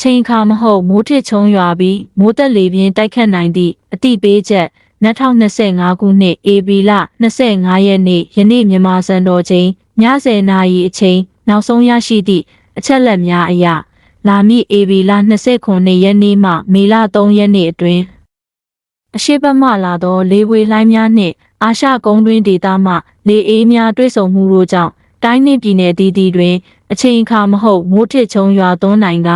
ချိန်အခါမဟုတ်မိုးထစ်ချုံရွာပြီးမိုးသက်လေပြင်းတိုက်ခတ်နိုင်သည့်အတိပေးချက်2025ခုနှစ်ဧပြီလ25ရက်နေ့ယနေ့မြန်မာစံတော်ချိန်ည10:00နာရီအချိန်နောက်ဆုံးရရှိသည့်အချက်လက်များအရလာမည့်ဧပြီလ29ရက်နေ့မှမေလ3ရက်နေ့အတွင်းအရှိတ်ဘက်မှလာသောလေဝေလှိုင်းများနှင့်အာရှကုန်းတွင်းဒေသမှလေအေးများတွဲဆုံမှုတို့ကြောင့်တိုင်းနှင့်ပြည်နယ်တည်တည်တွင် အချိန်အခါမဟုတ်မိုးထစ်ချုံရွာသွန်းနိုင်က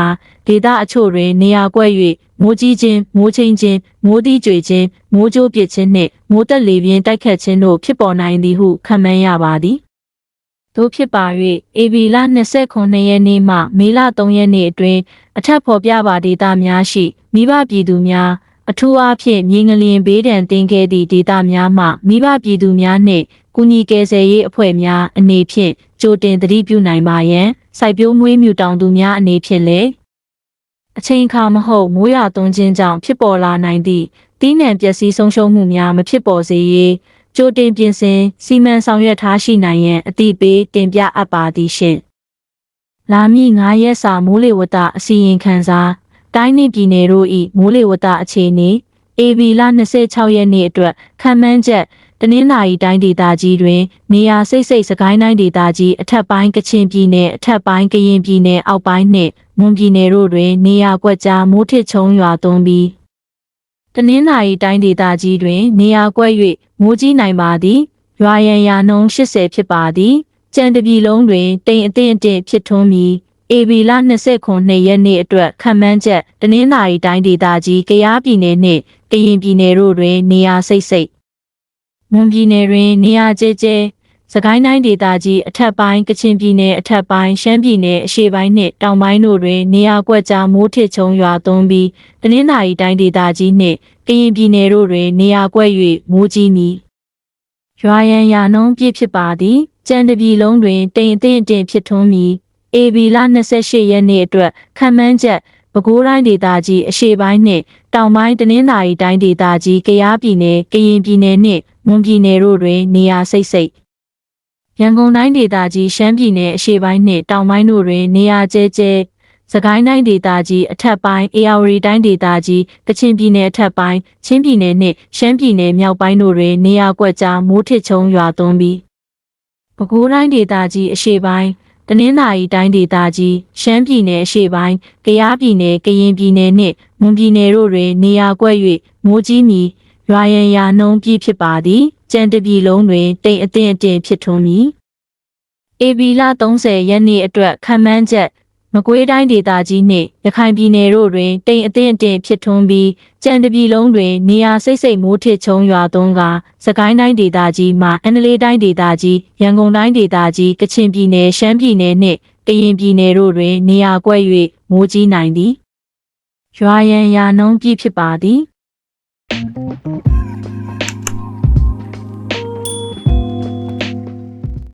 ဒေသအချို့တွင်နေရာကွက်၍မိုးကြီးခြင်းမိုးချင်းခြင်းမိုးသီးကြွေခြင်းမိုးကြိုးပစ်ခြင်းနှင့်မိုးတက်လေပြင်းတိုက်ခတ်ခြင်းတို့ဖြစ်ပေါ်နိုင်သည်ဟုခန့်မှန်းရပါသည်တို့ဖြစ်ပါ၍အေဗီလာ29ရက်နေ့မှမေလ3ရက်နေ့အတွင်းအထက်ဖော်ပြပါဒေတာများရှိမိဘပြည်သူများအထူးအားဖြင့်မြေငလျင်ဘေးဒဏ်တင်ခဲ့သည့်ဒေတာများမှမိဘပြည်သူများနှင့် ကုညီကယ်ဆယ်ရေးအဖွဲ့များအနေဖြင့်ကြိုတင်သတိပြုနိုင်ပါရန်စိုက်ပျိုးမွေးမြူတောင်သူများအနေဖြင့်လည်းအချိန်အခါမဟုတ်မိုးရွာသွန်းခြင်းကြောင့်ဖြစ်ပေါ်လာနိုင်သည့်တီးနှံပျက်စီးဆုံးရှုံးမှုများမဖြစ်ပေါ်စေရေးကြိုတင်ပြင်ဆင်စီမံဆောင်ရွက်ထားရှိနိုင်ရန်အတိပေးတင်ပြအပ်ပါသည်ရှင့်။လာမည့်9ရက်စာမိုးလေဝသအစီရင်ခံစာတိုင်းနှင့်ပြည်နယ်တို့၏မိုးလေဝသအခြေအနေ AB လ26ရက်နေ့အတွက်ခံမှန်းချက် တနင်္လာရီတိုင်းဒေသကြီးတွင် နေရာစိတ်စိတ်စကိုင်းတိုင်းဒေသကြီးအထက်ပိုင်းကချင်ပြည်နယ်အထက်ပိုင်းကရင်ပြည်နယ်အောက်ပိုင်းနှင့်မွန်ပြည်နယ်တို့တွင် နေရာကွက်ကြားမိုးထစ်ချုံရွာသွန်းပြီးတနင်္လာရီတိုင်းဒေသကြီးတွင် နေရာကွက်၍မိုးကြီးနိုင်ပါသည်ရွာရန်ရာနှုန်း80ဖြစ်ပါသည်ကြံတပြည်လုံးတွင်တိမ်အထင်အထင်ဖြစ်ထွန်းပြီး AB လ29ရက်နေ့အတွက်ခံမှန်းချက်တနင်္လာရီတိုင်းဒေသကြီးကယားပြည်နယ်နှင့်ကရင်ပြည်နယ်တို့တွင် နေရာစိတ်စိတ် မွန်ပြည်နယ်တွင် နေရာကျဲကျဲစကိုင်းတိုင်းဒေသကြီးအထက်ပိုင်းကချင်ပြည်နယ်အထက်ပိုင်းရှမ်းပြည်နယ်အရှေ့ပိုင်းနှင့်တောင်ပိုင်းတို့တွင်နေရာကွက်ကြားမိုးထစ်ချုံရွာသွန်းပြီးတနင်္လာရီတိုင်းဒေသကြီးနှင့်ကရင်ပြည်နယ်တို့တွင်နေရာကွက်၍မိုးကြီးမည်ရွာရန်ရာနှုန်းပြည့်ဖြစ်ပါသည်ကြံတပြည်လုံးတွင်တိမ်အထင်အထင်ဖြစ်ထွန်းမည် AB လ28ရက်နေ့အတွက်ခံမှန်းချက်ပဲခူးတိုင်းဒေသကြီးအရှေ့ပိုင်းနှင့်တောင်ပိုင်းတနင်္သာရီတိုင်းဒေသကြီးကယားပြည်နယ်ကရင်ပြည်နယ်နှင့် မွန်ပြည်နယ်တို့တွင် နေရာစိတ်စိတ်ရန်ကုန်တိုင်းဒေသကြီးရှမ်းပြည်နယ်အရှေ့ပိုင်းနှင့်တောင်ပိုင်းတို့တွင် နေရာကျဲကျဲစကိုင်းတိုင်းဒေသကြီးအထက်ပိုင်းအေရဝတီတိုင်းဒေသကြီးကချင်ပြည်နယ်အထက်ပိုင်းချင်းပြည်နယ်နှင့်ရှမ်းပြည်နယ်မြောက်ပိုင်းတို့တွင်နေရာကွက်ကြားမိုးထစ်ချုံရွာသွန်းပြီးပဲခူးတိုင်းဒေသကြီးအရှေ့ပိုင်းတနင်္သာရီတိုင်းဒေသကြီးရှမ်းပြည်နယ်အရှေ့ပိုင်းကယားပြည်နယ်ကရင်ပြည်နယ်နှင့်မွန်ပြည်နယ်တို့တွင်နေရာကွက်၍မိုးကြီးမီ ရွာရန်ရာနှုံးပြည့်ဖြစ်ပါသည်ကြံတပြည်လုံးတွင်တိမ်အထင်အထင်ဖြစ်ထွန်းမည် AB လ30ရက်နေ့အတွက်ခံမှန်းချက်မကွေးတိုင်းဒေသကြီးနှင့်ရခိုင်ပြည်နယ်တို့တွင်တိမ်အထင်အထင်ဖြစ်ထွန်းပြီးကြံတပြည်လုံးတွင်နေရာစိတ်စိတ်မိုးထစ်ချုံရွာသွန်းကစကိုင်းတိုင်းဒေသကြီးမှအန္တလေးတိုင်းဒေသကြီးရန်ကုန်တိုင်းဒေသကြီးကချင်ပြည်နယ်ရှမ်းပြည်နယ်နှင့်ကရင်ပြည်နယ်တို့တွင်နေရာကွက်၍မိုးကြီးနိုင်သည်ရွာရန်ရာနှုံးပြည့်ဖြစ်ပါသည်